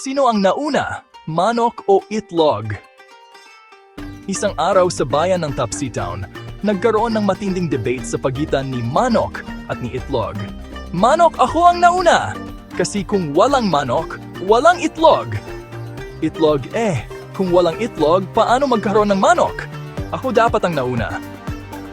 Sino ang nauna? Manok o itlog? Isang araw sa bayan ng Topsy Town, nagkaroon ng matinding debate sa pagitan ni Manok at ni Itlog. Manok, ako ang nauna! Kasi kung walang manok, walang itlog. Itlog, eh, kung walang itlog, paano magkaroon ng manok? Ako dapat ang nauna.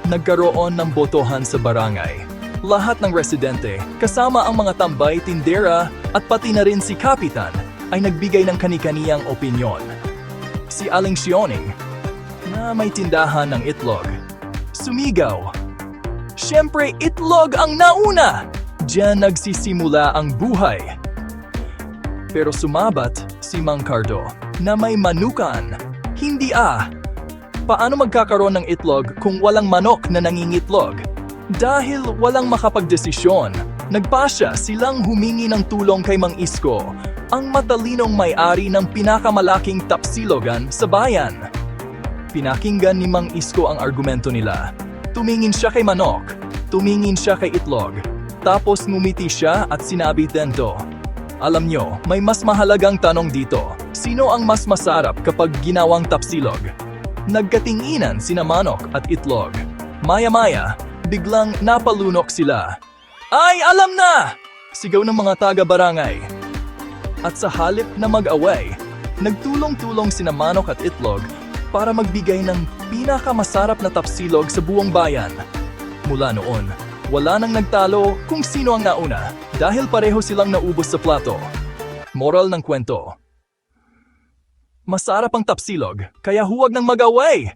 Nagkaroon ng botohan sa barangay. Lahat ng residente, kasama ang mga tambay, tindera, at pati na rin si Kapitan, ay nagbigay ng kani-kaniyang opinyon. Si Aling Sioning, na may tindahan ng itlog, sumigaw. Siyempre, itlog ang nauna! Diyan nagsisimula ang buhay. Pero sumabat si Mang Cardo na may manukan. Hindi ah. Paano magkakaroon ng itlog kung walang manok na nangingitlog? Dahil walang makapagdesisyon, nagpasya silang humingi ng tulong kay Mang Isko, ang matalinong may-ari ng pinakamalaking tapsilogan sa bayan. Pinakinggan ni Mang Isko ang argumento nila. Tumingin siya kay manok, tumingin siya kay itlog, tapos ngumiti siya at sinabi tento. Alam nyo, may mas mahalagang tanong dito. Sino ang mas masarap kapag ginawang tapsilog? Nagkatinginan sina manok at itlog. Maya-maya, biglang napalunok sila. Ay, alam na! Sigaw ng mga taga-barangay. At sa halip na mag-away, nagtulong-tulong sina manok at itlog para magbigay ng pinakamasarap na tapsilog sa buong bayan. Mula noon, wala nang nagtalo kung sino ang nauna dahil pareho silang naubos sa plato. Moral ng kwento. Masarap ang tapsilog, kaya huwag nang mag-away!